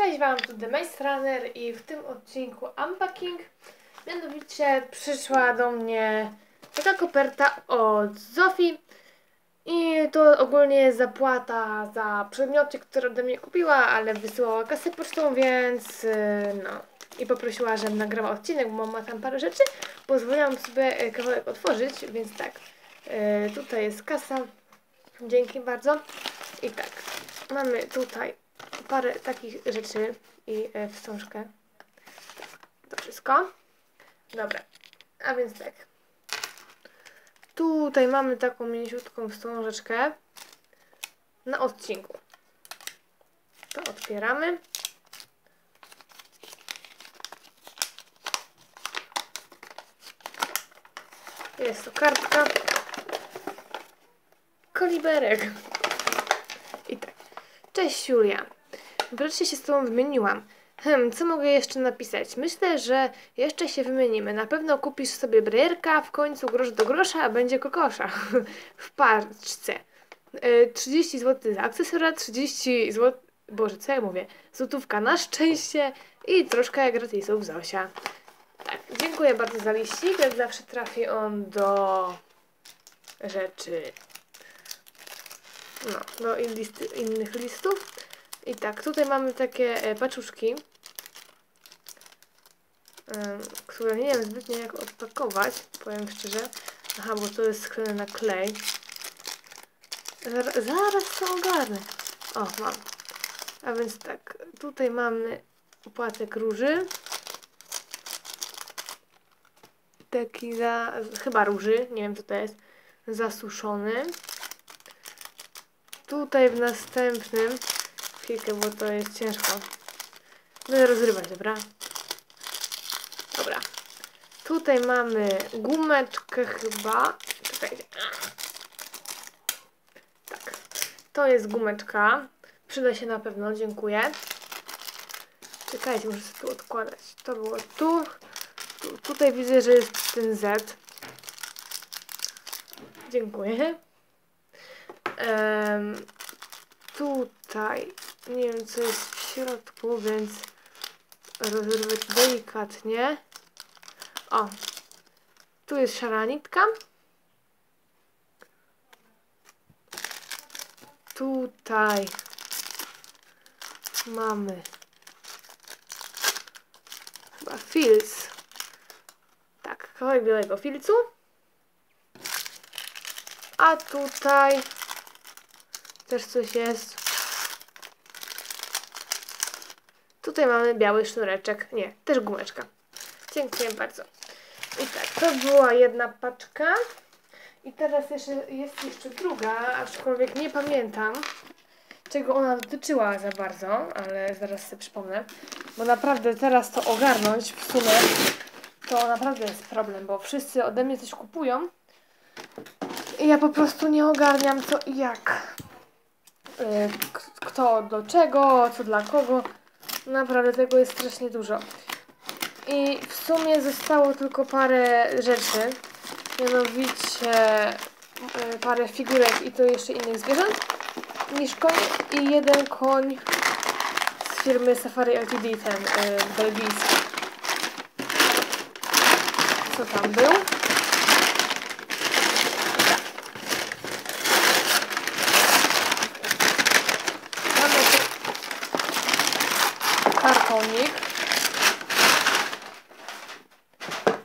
Cześć Wam, tu The Maze Runner i w tym odcinku unpacking. Mianowicie przyszła do mnie taka koperta od Zofii i to ogólnie zapłata za przedmioty, które ode mnie kupiła, ale wysyłała kasę pocztą, więc yy, no. I poprosiła, żebym nagrała odcinek, bo ma tam parę rzeczy. Pozwoliłam sobie yy, kawałek otworzyć, więc tak, yy, tutaj jest kasa, dzięki bardzo. I tak, mamy tutaj parę takich rzeczy i e, wstążkę. To wszystko. Dobra, a więc tak. Tutaj mamy taką mięciutką wstążeczkę na odcinku. To otwieramy. Jest to kartka. Koliberek. I tak. Cześć Julia. Wreszcie się z tobą wymieniłam. Hmm, co mogę jeszcze napisać? Myślę, że jeszcze się wymienimy. Na pewno kupisz sobie brejerka, w końcu grosz do grosza, a będzie kokosza. w paczce. Y, 30 zł za akcesoria, 30 zł... Boże, co ja mówię? Złotówka na szczęście i troszkę gratisów Zosia. Tak, dziękuję bardzo za liścik. Jak zawsze trafi on do rzeczy... No, do innych listów. I tak, tutaj mamy takie e, paczuszki, które nie wiem zbytnio jak odpakować, powiem szczerze. Aha, bo to jest sklejone na klej. Zaraz, zaraz to ogarnę. O, mam. A więc tak, tutaj mamy opłatek róży. Taki za, chyba róży, nie wiem co to jest, zasuszony. Tutaj w następnym chwilkę, bo to jest ciężko. Będę rozrywać, dobra? Dobra. Tutaj mamy gumeczkę chyba. Czekajcie. Tak. To jest gumeczka. Przyda się na pewno, dziękuję. Czekajcie, muszę sobie tu odkładać. To było tu. tu tutaj widzę, że jest ten Z. Dziękuję. Um, tutaj nie wiem co jest w środku, więc rozerwę to delikatnie. O, tu jest szara nitka. Tutaj mamy chyba filc. Tak, kawałek białego filcu. A tutaj też coś jest. Tutaj mamy biały sznureczek. Nie, też gumeczka. Dziękuję bardzo. I tak, to była jedna paczka. I teraz jeszcze, jest jeszcze druga, aczkolwiek nie pamiętam, czego ona dotyczyła za bardzo, ale zaraz sobie przypomnę. Bo naprawdę teraz to ogarnąć w sumie, to naprawdę jest problem, bo wszyscy ode mnie coś kupują i ja po prostu nie ogarniam co i jak. Yy, kto do czego, co dla kogo. Naprawdę tego jest strasznie dużo. I w sumie zostało tylko parę rzeczy. Mianowicie yy, parę figurek i to jeszcze innych zwierząt niż koń i jeden koń z firmy Safari LTD, ten yy, belgijski. Co tam był? Kartonik.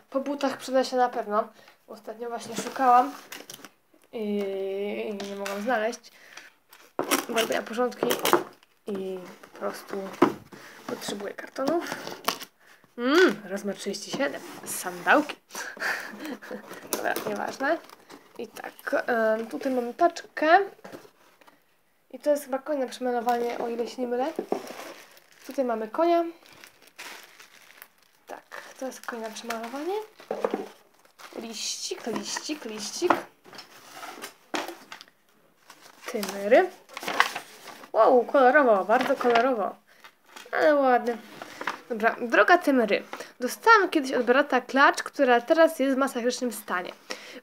Po butach przyda się na pewno. Ostatnio właśnie szukałam i nie mogłam znaleźć. Robię porządki i po prostu potrzebuję kartonów. Mmm, rozmiar 37. Sandałki. Dobra, nieważne. I tak, tutaj mamy paczkę. I to jest chyba kolejne przemalowanie, o ile się nie mylę. Tutaj mamy konia. Tak, to jest koń na przemalowanie. Liścik, liścik, liścik. Tymery. Wow, kolorowo, bardzo kolorowo. Ale ładny. Dobra, droga Tymery. Dostałam kiedyś od brata klacz, która teraz jest w masakrycznym stanie.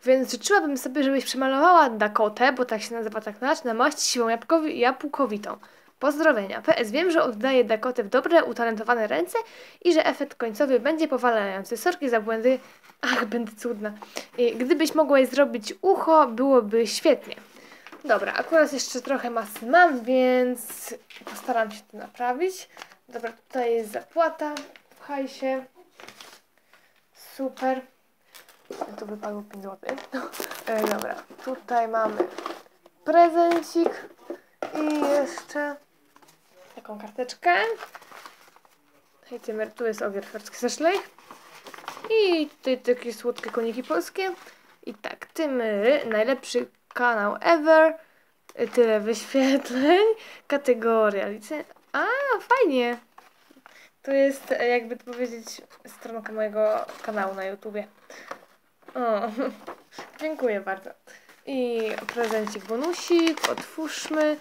Więc życzyłabym sobie, żebyś przemalowała Dakotę, bo tak się nazywa ta klacz, na maść siłą jabłkowitą. Pozdrowienia. PS wiem, że oddaję Dakotę w dobre, utalentowane ręce i że efekt końcowy będzie powalający. Sorki za błędy. Ach, będę cudna. Gdybyś mogła jej zrobić ucho, byłoby świetnie. Dobra, akurat jeszcze trochę masy mam, więc postaram się to naprawić. Dobra, tutaj jest zapłata w hajsie. Super. Tu wypadło 5 zł. Dobra, tutaj mamy prezencik i jeszcze taką karteczkę. Hejcie, tu jest ogier ferski zeszlej. I tutaj takie słodkie koniki polskie. I tak, Tymy, najlepszy kanał ever. Tyle wyświetleń. Kategoria licencja. A, fajnie. To jest, e, jakby to powiedzieć, stronka mojego kanału na YouTubie. O, dziękuję bardzo. I prezencik bonusik, otwórzmy.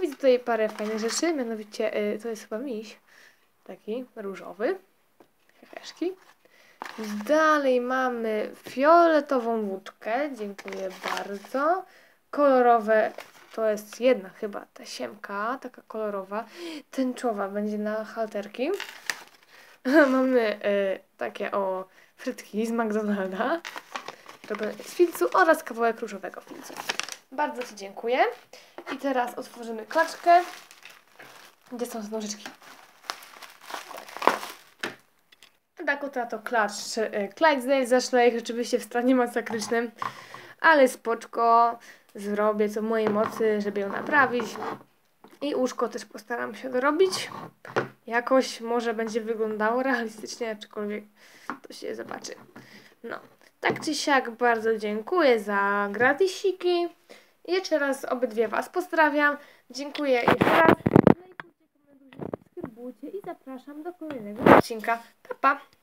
Widzę tutaj parę fajnych rzeczy, mianowicie y, to jest chyba miś. Taki różowy. Heheszki. Dalej mamy fioletową łódkę. Dziękuję bardzo. Kolorowe to jest jedna chyba tasiemka, taka kolorowa. Tęczowa będzie na halterki. mamy y, takie o frytki z McDonalda. Z filcu oraz kawałek różowego filcu. Bardzo Ci dziękuję. I teraz otworzymy klaczkę. Gdzie są te nożyczki? Dakota to klacz y, Clydesdale zaszła ich rzeczywiście w stanie masakrycznym, ale spoczko, zrobię co w mojej mocy, żeby ją naprawić. I łóżko też postaram się dorobić. Jakoś może będzie wyglądało realistycznie, aczkolwiek to się zobaczy. No, tak czy siak bardzo dziękuję za gratisiki. I jeszcze raz obydwie Was pozdrawiam. Dziękuję jeszcze raz. Lajkujcie, komentujcie, subskrybujcie i zapraszam do kolejnego odcinka. Pa, pa!